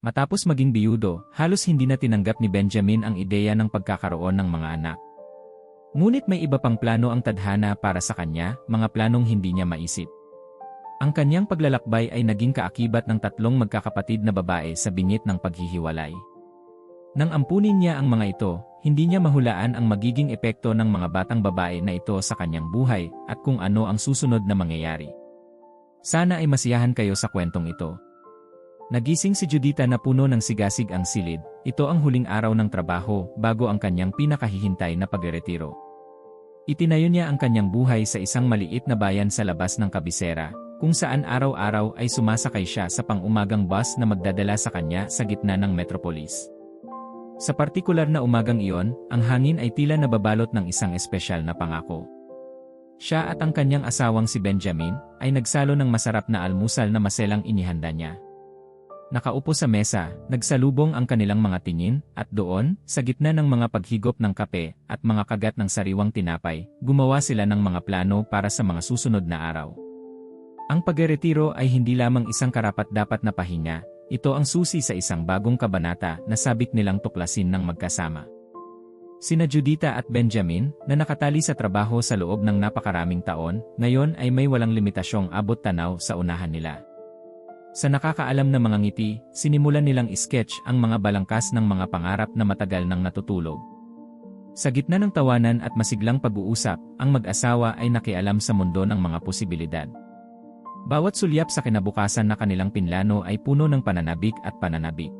Matapos maging biyudo, halos hindi na tinanggap ni Benjamin ang ideya ng pagkakaroon ng mga anak. Ngunit may iba pang plano ang tadhana para sa kanya, mga planong hindi niya maisip. Ang kanyang paglalakbay ay naging kaakibat ng tatlong magkakapatid na babae sa bingit ng paghihiwalay. Nang ampunin niya ang mga ito, hindi niya mahulaan ang magiging epekto ng mga batang babae na ito sa kanyang buhay at kung ano ang susunod na mangyayari. Sana ay masiyahan kayo sa kwentong ito. Nagising si Judita na puno ng sigasig ang silid, ito ang huling araw ng trabaho bago ang kanyang pinakahihintay na pagretiro. Itinayo niya ang kanyang buhay sa isang maliit na bayan sa labas ng kabisera, kung saan araw-araw ay sumasakay siya sa pang-umagang bus na magdadala sa kanya sa gitna ng metropolis. Sa partikular na umagang iyon, ang hangin ay tila nababalot ng isang espesyal na pangako. Siya at ang kanyang asawang si Benjamin ay nagsalo ng masarap na almusal na maselang inihanda niya. Nakaupo sa mesa, nagsalubong ang kanilang mga tingin, at doon, sa gitna ng mga paghigop ng kape at mga kagat ng sariwang tinapay, gumawa sila ng mga plano para sa mga susunod na araw. Ang pagretiro ay hindi lamang isang karapat-dapat na pahinga, ito ang susi sa isang bagong kabanata na sabik nilang tuklasin ng magkasama. Sina Judita at Benjamin, na nakatali sa trabaho sa loob ng napakaraming taon, ngayon ay may walang limitasyong abot tanaw sa unahan nila. Sa nakakaalam na mga ngiti, sinimulan nilang sketch ang mga balangkas ng mga pangarap na matagal nang natutulog. Sa gitna ng tawanan at masiglang pag-uusap, ang mag-asawa ay nakialam sa mundo ng mga posibilidad. Bawat sulyap sa kinabukasan na kanilang pinlano ay puno ng pananabik at pananabik.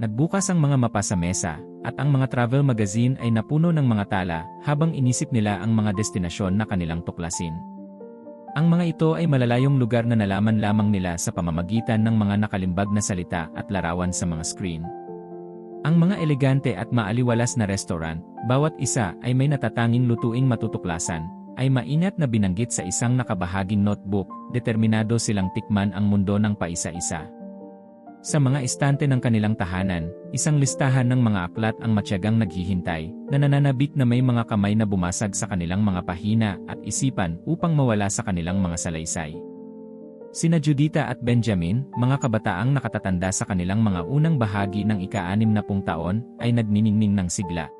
Nagbukas ang mga mapa sa mesa, at ang mga travel magazine ay napuno ng mga tala habang inisip nila ang mga destinasyon na kanilang tuklasin. Ang mga ito ay malalayong lugar na nalaman lamang nila sa pamamagitan ng mga nakalimbag na salita at larawan sa mga screen. Ang mga elegante at maaliwalas na restaurant, bawat isa ay may natatanging lutuing matutuklasan, ay maingat na binanggit sa isang nakabahaging notebook, determinado silang tikman ang mundo ng paisa-isa. Sa mga estante ng kanilang tahanan, isang listahan ng mga aklat ang matyagang naghihintay, na nananabik na may mga kamay na bumasag sa kanilang mga pahina at isipan upang mawala sa kanilang mga salaysay. Sina Judita at Benjamin, mga kabataang nakatatanda sa kanilang mga unang bahagi ng ika-anim na pung taon, ay nagniningning ng sigla.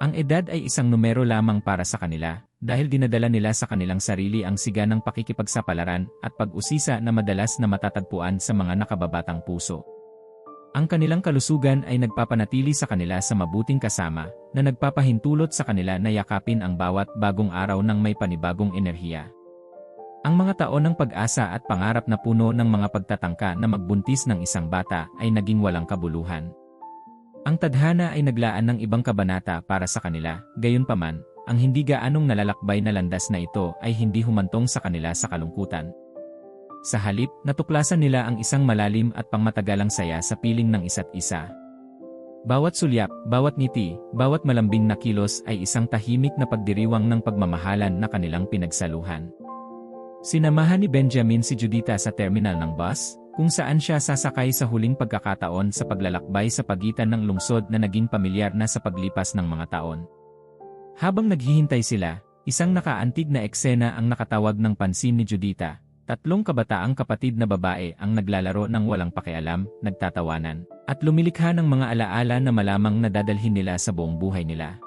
Ang edad ay isang numero lamang para sa kanila, dahil dinadala nila sa kanilang sarili ang siga ng pakikipagsapalaran at pag-usisa na madalas na matatagpuan sa mga nakababatang puso. Ang kanilang kalusugan ay nagpapanatili sa kanila sa mabuting kasama, na nagpapahintulot sa kanila na yakapin ang bawat bagong araw ng may panibagong enerhiya. Ang mga taon ng pag-asa at pangarap na puno ng mga pagtatangka na magbuntis ng isang bata ay naging walang kabuluhan. Ang tadhana ay naglaan ng ibang kabanata para sa kanila, gayunpaman, ang hindi gaanong nalalakbay na landas na ito ay hindi humantong sa kanila sa kalungkutan. Sa halip, natuklasan nila ang isang malalim at pangmatagalang saya sa piling ng isa't isa. Bawat sulyap, bawat ngiti, bawat malambing na kilos ay isang tahimik na pagdiriwang ng pagmamahalan na kanilang pinagsaluhan. Sinamahan ni Benjamin si Judita sa terminal ng bus, kung saan siya sasakay sa huling pagkakataon sa paglalakbay sa pagitan ng lungsod na naging pamilyar na sa paglipas ng mga taon. Habang naghihintay sila, isang nakaantig na eksena ang nakatawag ng pansin ni Judita. Tatlong kabataang kapatid na babae ang naglalaro ng walang pakialam, nagtatawanan, at lumilikha ng mga alaala na malamang nadadalhin nila sa buong buhay nila.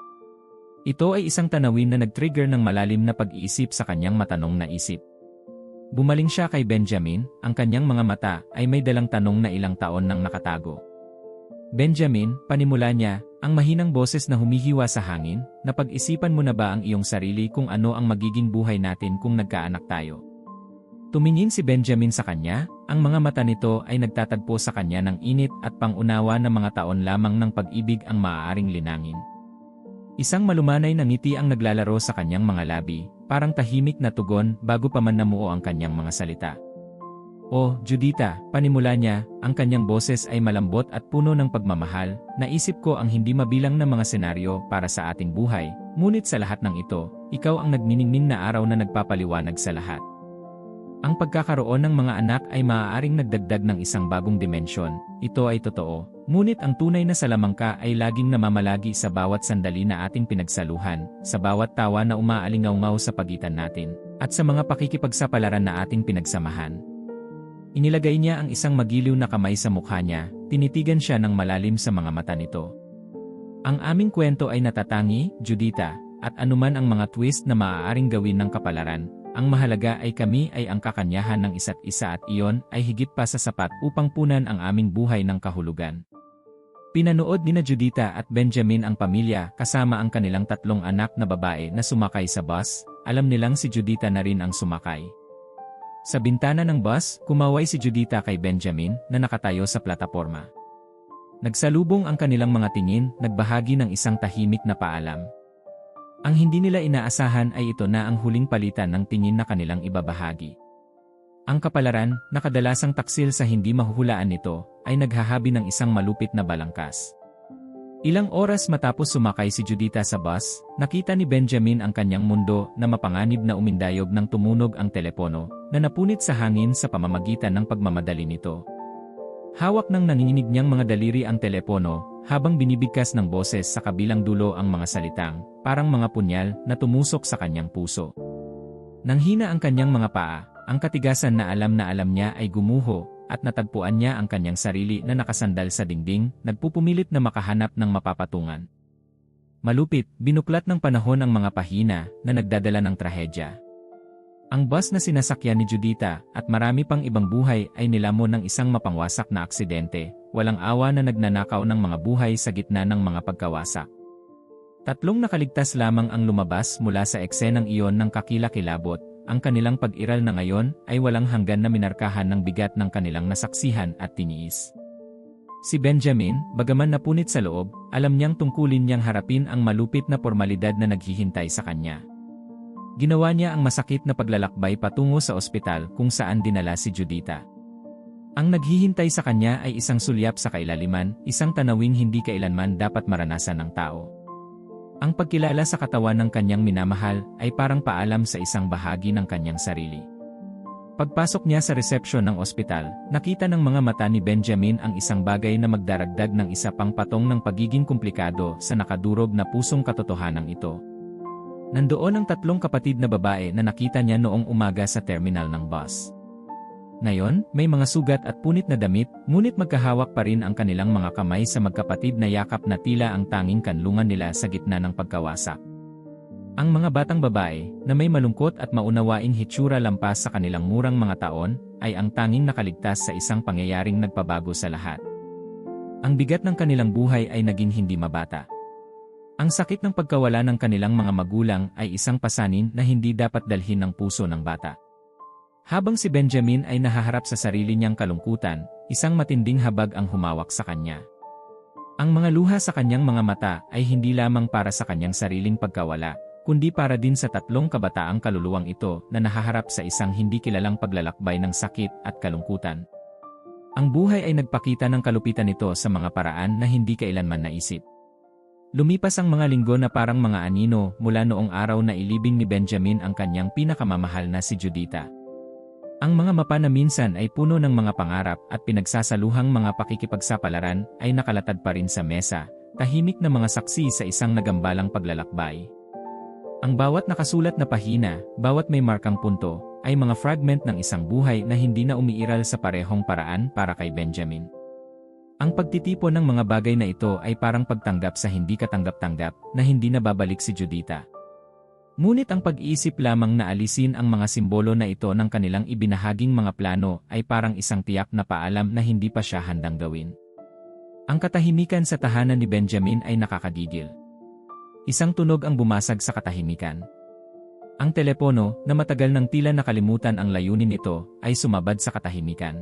Ito ay isang tanawin na nag-trigger ng malalim na pag-iisip sa kanyang matanong na isip. Bumaling siya kay Benjamin, ang kanyang mga mata ay may dalang tanong na ilang taon nang nakatago. Benjamin, panimula niya, ang mahinang boses na humihiwa sa hangin, napag-isipan mo na ba ang iyong sarili kung ano ang magiging buhay natin kung nagkaanak tayo? Tumingin si Benjamin sa kanya, ang mga mata nito ay nagtatagpo sa kanya ng init at pangunawa na mga taon lamang ng pag-ibig ang maaaring linangin. Isang malumanay na ngiti ang naglalaro sa kanyang mga labi, Parang tahimik na tugon bago pa man namuo ang kanyang mga salita. O, Judita, panimula niya, ang kanyang boses ay malambot at puno ng pagmamahal, naisip ko ang hindi mabilang na mga senaryo para sa ating buhay, ngunit sa lahat ng ito, ikaw ang nagniningning na araw na nagpapaliwanag sa lahat. Ang pagkakaroon ng mga anak ay maaaring nagdagdag ng isang bagong dimensyon, ito ay totoo, Ngunit ang tunay na salamangka ay laging namamalagi sa bawat sandali na ating pinagsaluhan, sa bawat tawa na umaalingaw sa pagitan natin, at sa mga pakikipagsapalaran na ating pinagsamahan. Inilagay niya ang isang magiliw na kamay sa mukha niya, tinitigan siya ng malalim sa mga mata nito. Ang aming kwento ay natatangi, Judita, at anuman ang mga twist na maaaring gawin ng kapalaran, ang mahalaga ay kami ay ang kakanyahan ng isa't isa at iyon ay higit pa sa sapat upang punan ang aming buhay ng kahulugan. Pinanood ni na Judita at Benjamin ang pamilya kasama ang kanilang tatlong anak na babae na sumakay sa bus, alam nilang si Judita na rin ang sumakay. Sa bintana ng bus, kumaway si Judita kay Benjamin na nakatayo sa plataporma. Nagsalubong ang kanilang mga tingin, nagbahagi ng isang tahimik na paalam. Ang hindi nila inaasahan ay ito na ang huling palitan ng tingin na kanilang ibabahagi. Ang kapalaran, na kadalasang taksil sa hindi mahuhulaan nito, ay naghahabi ng isang malupit na balangkas. Ilang oras matapos sumakay si Judita sa bus, nakita ni Benjamin ang kanyang mundo na mapanganib na umindayog ng tumunog ang telepono na napunit sa hangin sa pamamagitan ng pagmamadali nito. Hawak ng nanginginig niyang mga daliri ang telepono, habang binibigkas ng boses sa kabilang dulo ang mga salitang, parang mga punyal na tumusok sa kanyang puso. Nanghina ang kanyang mga paa, ang katigasan na alam na alam niya ay gumuho, at natagpuan niya ang kanyang sarili na nakasandal sa dingding, nagpupumilit na makahanap ng mapapatungan. Malupit, binuklat ng panahon ang mga pahina na nagdadala ng trahedya. Ang bus na sinasakyan ni Judita at marami pang ibang buhay ay nilamon ng isang mapangwasak na aksidente, walang awa na nagnanakaw ng mga buhay sa gitna ng mga pagkawasak. Tatlong nakaligtas lamang ang lumabas mula sa eksenang iyon ng kakilakilabot, ang kanilang pag-iral na ngayon ay walang hanggan na minarkahan ng bigat ng kanilang nasaksihan at tiniis. Si Benjamin, bagaman napunit sa loob, alam niyang tungkulin niyang harapin ang malupit na formalidad na naghihintay sa kanya. Ginawa niya ang masakit na paglalakbay patungo sa ospital kung saan dinala si Judita. Ang naghihintay sa kanya ay isang sulyap sa kailaliman, isang tanawing hindi kailanman dapat maranasan ng tao. Ang pagkilala sa katawan ng kanyang minamahal ay parang paalam sa isang bahagi ng kanyang sarili. Pagpasok niya sa resepsyon ng ospital, nakita ng mga mata ni Benjamin ang isang bagay na magdaragdag ng isa pang patong ng pagiging komplikado sa nakadurog na pusong katotohanan ito. Nandoon ang tatlong kapatid na babae na nakita niya noong umaga sa terminal ng bus. Ngayon, may mga sugat at punit na damit, ngunit magkahawak pa rin ang kanilang mga kamay sa magkapatid na yakap na tila ang tanging kanlungan nila sa gitna ng pagkawasak. Ang mga batang babae, na may malungkot at maunawaing hitsura lampas sa kanilang murang mga taon, ay ang tanging nakaligtas sa isang pangyayaring nagpabago sa lahat. Ang bigat ng kanilang buhay ay naging hindi mabata. Ang sakit ng pagkawala ng kanilang mga magulang ay isang pasanin na hindi dapat dalhin ng puso ng bata. Habang si Benjamin ay nahaharap sa sarili niyang kalungkutan, isang matinding habag ang humawak sa kanya. Ang mga luha sa kanyang mga mata ay hindi lamang para sa kanyang sariling pagkawala, kundi para din sa tatlong kabataang kaluluwang ito na nahaharap sa isang hindi kilalang paglalakbay ng sakit at kalungkutan. Ang buhay ay nagpakita ng kalupitan nito sa mga paraan na hindi kailanman naisip. Lumipas ang mga linggo na parang mga anino mula noong araw na ilibing ni Benjamin ang kanyang pinakamamahal na si Judita. Ang mga mapa na minsan ay puno ng mga pangarap at pinagsasaluhang mga pakikipagsapalaran ay nakalatad pa rin sa mesa, tahimik na mga saksi sa isang nagambalang paglalakbay. Ang bawat nakasulat na pahina, bawat may markang punto, ay mga fragment ng isang buhay na hindi na umiiral sa parehong paraan para kay Benjamin. Ang pagtitipon ng mga bagay na ito ay parang pagtanggap sa hindi katanggap-tanggap na hindi na babalik si Judita. Ngunit ang pag-iisip lamang na alisin ang mga simbolo na ito ng kanilang ibinahaging mga plano ay parang isang tiyak na paalam na hindi pa siya handang gawin. Ang katahimikan sa tahanan ni Benjamin ay nakakagigil. Isang tunog ang bumasag sa katahimikan. Ang telepono, na matagal nang tila nakalimutan ang layunin nito, ay sumabad sa katahimikan.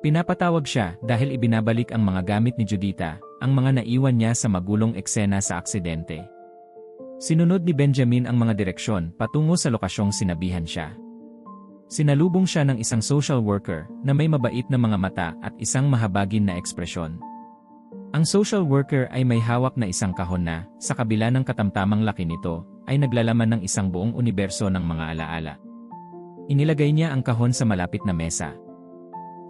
Pinapatawag siya dahil ibinabalik ang mga gamit ni Judita, ang mga naiwan niya sa magulong eksena sa aksidente. Sinunod ni Benjamin ang mga direksyon patungo sa lokasyong sinabihan siya. Sinalubong siya ng isang social worker na may mabait na mga mata at isang mahabagin na ekspresyon. Ang social worker ay may hawak na isang kahon na, sa kabila ng katamtamang laki nito, ay naglalaman ng isang buong universo ng mga alaala. Inilagay niya ang kahon sa malapit na mesa,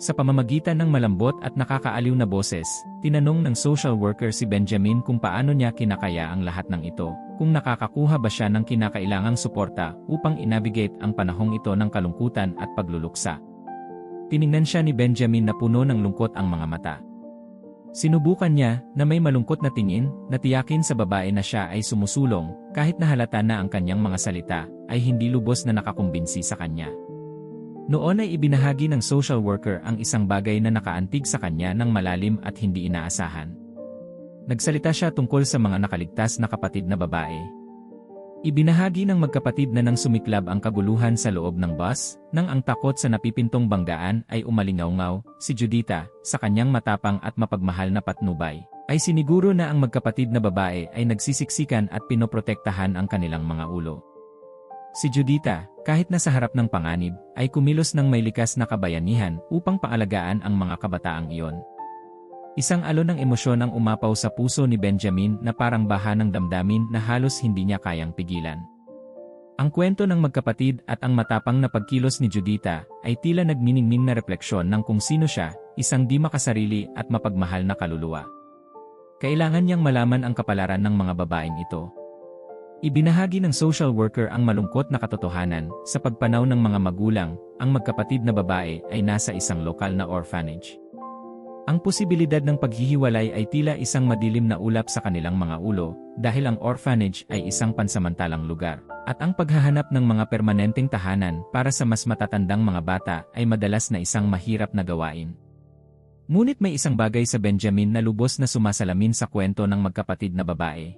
sa pamamagitan ng malambot at nakakaaliw na boses, tinanong ng social worker si Benjamin kung paano niya kinakaya ang lahat ng ito, kung nakakakuha ba siya ng kinakailangang suporta upang inavigate ang panahong ito ng kalungkutan at pagluluksa. tiningnan siya ni Benjamin na puno ng lungkot ang mga mata. Sinubukan niya na may malungkot na tingin na tiyakin sa babae na siya ay sumusulong kahit nahalata na ang kanyang mga salita ay hindi lubos na nakakumbinsi sa kanya. Noon ay ibinahagi ng social worker ang isang bagay na nakaantig sa kanya ng malalim at hindi inaasahan. Nagsalita siya tungkol sa mga nakaligtas na kapatid na babae. Ibinahagi ng magkapatid na nang sumiklab ang kaguluhan sa loob ng bus, nang ang takot sa napipintong banggaan ay umalingaw-ngaw, si Judita, sa kanyang matapang at mapagmahal na patnubay, ay siniguro na ang magkapatid na babae ay nagsisiksikan at pinoprotektahan ang kanilang mga ulo. Si Judita, kahit nasa harap ng panganib, ay kumilos ng may likas na kabayanihan upang paalagaan ang mga kabataang iyon. Isang alon ng emosyon ang umapaw sa puso ni Benjamin na parang baha ng damdamin na halos hindi niya kayang pigilan. Ang kwento ng magkapatid at ang matapang na pagkilos ni Judita ay tila nagniningning na refleksyon ng kung sino siya, isang di makasarili at mapagmahal na kaluluwa. Kailangan niyang malaman ang kapalaran ng mga babaeng ito. Ibinahagi ng social worker ang malungkot na katotohanan, sa pagpanaw ng mga magulang, ang magkapatid na babae ay nasa isang lokal na orphanage. Ang posibilidad ng paghihiwalay ay tila isang madilim na ulap sa kanilang mga ulo, dahil ang orphanage ay isang pansamantalang lugar, at ang paghahanap ng mga permanenteng tahanan para sa mas matatandang mga bata ay madalas na isang mahirap na gawain. Ngunit may isang bagay sa Benjamin na lubos na sumasalamin sa kwento ng magkapatid na babae.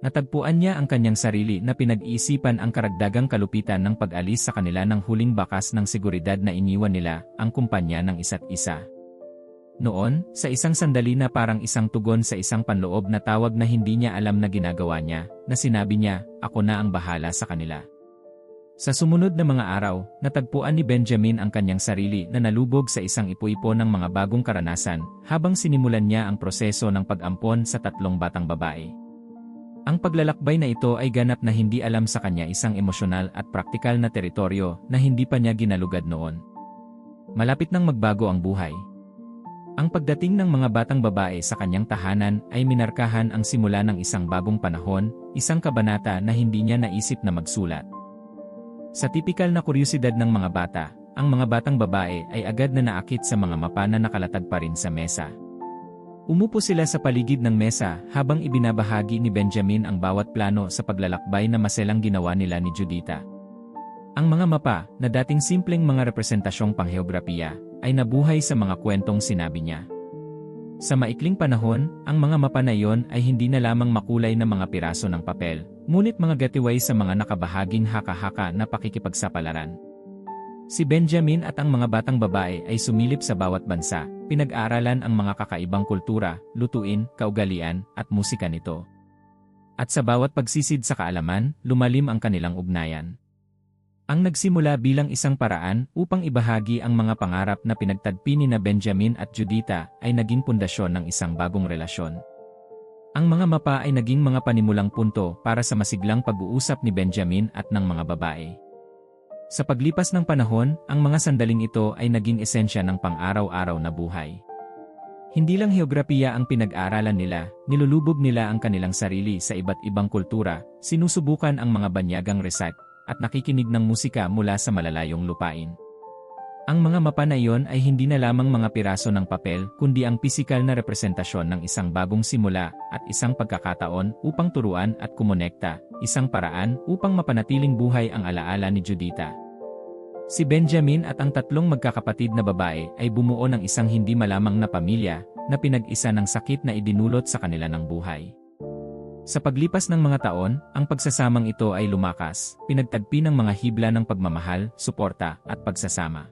Natagpuan niya ang kanyang sarili na pinag-iisipan ang karagdagang kalupitan ng pag-alis sa kanila ng huling bakas ng seguridad na iniwan nila, ang kumpanya ng isa't isa. Noon, sa isang sandali na parang isang tugon sa isang panloob na tawag na hindi niya alam na ginagawa niya, na sinabi niya, ako na ang bahala sa kanila. Sa sumunod na mga araw, natagpuan ni Benjamin ang kanyang sarili na nalubog sa isang ipo-ipo ng mga bagong karanasan habang sinimulan niya ang proseso ng pag-ampon sa tatlong batang babae. Ang paglalakbay na ito ay ganap na hindi alam sa kanya isang emosyonal at praktikal na teritoryo na hindi pa niya ginalugad noon. Malapit nang magbago ang buhay, ang pagdating ng mga batang babae sa kanyang tahanan ay minarkahan ang simula ng isang bagong panahon, isang kabanata na hindi niya naisip na magsulat. Sa tipikal na kuryosidad ng mga bata, ang mga batang babae ay agad na naakit sa mga mapa na nakalatag pa rin sa mesa. Umupo sila sa paligid ng mesa habang ibinabahagi ni Benjamin ang bawat plano sa paglalakbay na maselang ginawa nila ni Judita. Ang mga mapa, na dating simpleng mga representasyong pangheograpiya, ay nabuhay sa mga kwentong sinabi niya. Sa maikling panahon, ang mga mapa na iyon ay hindi na lamang makulay na mga piraso ng papel, ngunit mga gatiway sa mga nakabahaging haka-haka na pakikipagsapalaran. Si Benjamin at ang mga batang babae ay sumilip sa bawat bansa, pinag-aaralan ang mga kakaibang kultura, lutuin, kaugalian, at musika nito. At sa bawat pagsisid sa kaalaman, lumalim ang kanilang ugnayan. Ang nagsimula bilang isang paraan upang ibahagi ang mga pangarap na pinagtagpi ni na Benjamin at Judita ay naging pundasyon ng isang bagong relasyon. Ang mga mapa ay naging mga panimulang punto para sa masiglang pag-uusap ni Benjamin at ng mga babae. Sa paglipas ng panahon, ang mga sandaling ito ay naging esensya ng pang-araw-araw na buhay. Hindi lang heograpiya ang pinag-aaralan nila, nilulubog nila ang kanilang sarili sa iba't ibang kultura, sinusubukan ang mga banyagang recipe, at nakikinig ng musika mula sa malalayong lupain. Ang mga mapa na iyon ay hindi na lamang mga piraso ng papel kundi ang pisikal na representasyon ng isang bagong simula at isang pagkakataon upang turuan at kumonekta, isang paraan upang mapanatiling buhay ang alaala ni Judita. Si Benjamin at ang tatlong magkakapatid na babae ay bumuo ng isang hindi malamang na pamilya na pinag-isa ng sakit na idinulot sa kanila ng buhay. Sa paglipas ng mga taon, ang pagsasamang ito ay lumakas, pinagtagpi ng mga hibla ng pagmamahal, suporta, at pagsasama.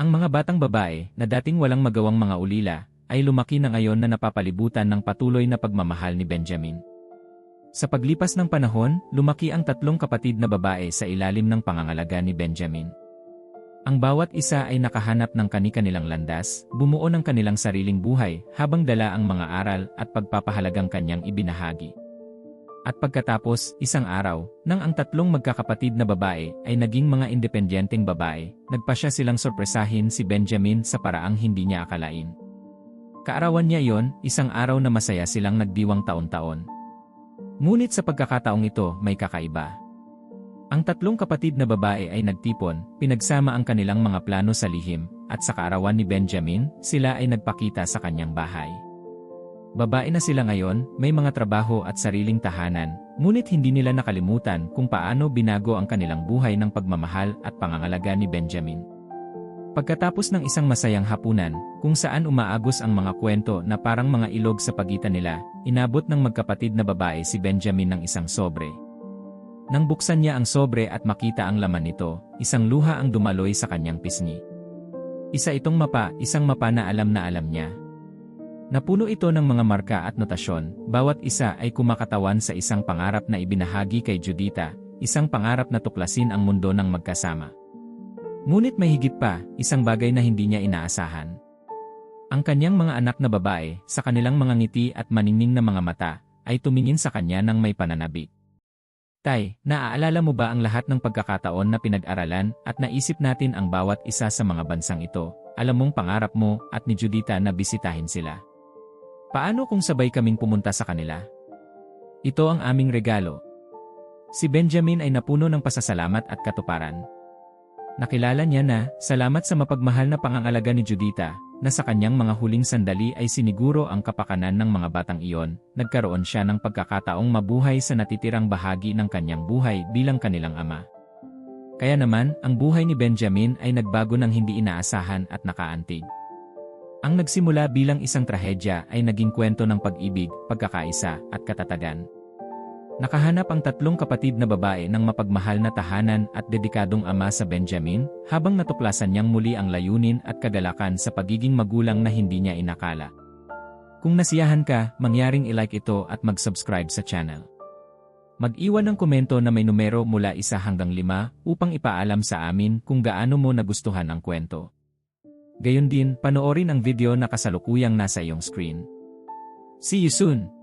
Ang mga batang babae, na dating walang magawang mga ulila, ay lumaki na ngayon na napapalibutan ng patuloy na pagmamahal ni Benjamin. Sa paglipas ng panahon, lumaki ang tatlong kapatid na babae sa ilalim ng pangangalaga ni Benjamin. Ang bawat isa ay nakahanap ng kani-kanilang landas, bumuo ng kanilang sariling buhay, habang dala ang mga aral at pagpapahalagang kanyang ibinahagi. At pagkatapos, isang araw, nang ang tatlong magkakapatid na babae ay naging mga independyenteng babae, nagpasya silang sorpresahin si Benjamin sa paraang hindi niya akalain. Kaarawan niya yon, isang araw na masaya silang nagdiwang taon-taon. Ngunit sa pagkakataong ito, may kakaiba. Ang tatlong kapatid na babae ay nagtipon, pinagsama ang kanilang mga plano sa lihim, at sa kaarawan ni Benjamin, sila ay nagpakita sa kanyang bahay. Babae na sila ngayon, may mga trabaho at sariling tahanan, ngunit hindi nila nakalimutan kung paano binago ang kanilang buhay ng pagmamahal at pangangalaga ni Benjamin. Pagkatapos ng isang masayang hapunan, kung saan umaagos ang mga kwento na parang mga ilog sa pagitan nila, inabot ng magkapatid na babae si Benjamin ng isang sobre. Nang buksan niya ang sobre at makita ang laman nito, isang luha ang dumaloy sa kanyang pisngi. Isa itong mapa, isang mapa na alam na alam niya. Napuno ito ng mga marka at notasyon, bawat isa ay kumakatawan sa isang pangarap na ibinahagi kay Judita, isang pangarap na tuklasin ang mundo ng magkasama. Ngunit may higit pa, isang bagay na hindi niya inaasahan. Ang kanyang mga anak na babae, sa kanilang mga ngiti at maningning na mga mata, ay tumingin sa kanya ng may pananabik. Tay, naaalala mo ba ang lahat ng pagkakataon na pinag-aralan at naisip natin ang bawat isa sa mga bansang ito? Alam mong pangarap mo at ni Judita na bisitahin sila. Paano kung sabay kaming pumunta sa kanila? Ito ang aming regalo. Si Benjamin ay napuno ng pasasalamat at katuparan. Nakilala niya na, salamat sa mapagmahal na pangangalaga ni Judita, na sa kanyang mga huling sandali ay siniguro ang kapakanan ng mga batang iyon, nagkaroon siya ng pagkakataong mabuhay sa natitirang bahagi ng kanyang buhay bilang kanilang ama. Kaya naman, ang buhay ni Benjamin ay nagbago ng hindi inaasahan at nakaantig. Ang nagsimula bilang isang trahedya ay naging kwento ng pag-ibig, pagkakaisa, at katatagan. Nakahanap ang tatlong kapatid na babae ng mapagmahal na tahanan at dedikadong ama sa Benjamin, habang natuklasan niyang muli ang layunin at kagalakan sa pagiging magulang na hindi niya inakala. Kung nasiyahan ka, mangyaring ilike ito at mag-subscribe sa channel. Mag-iwan ng komento na may numero mula isa hanggang lima upang ipaalam sa amin kung gaano mo nagustuhan ang kwento. Gayon din, panoorin ang video na kasalukuyang nasa iyong screen. See you soon!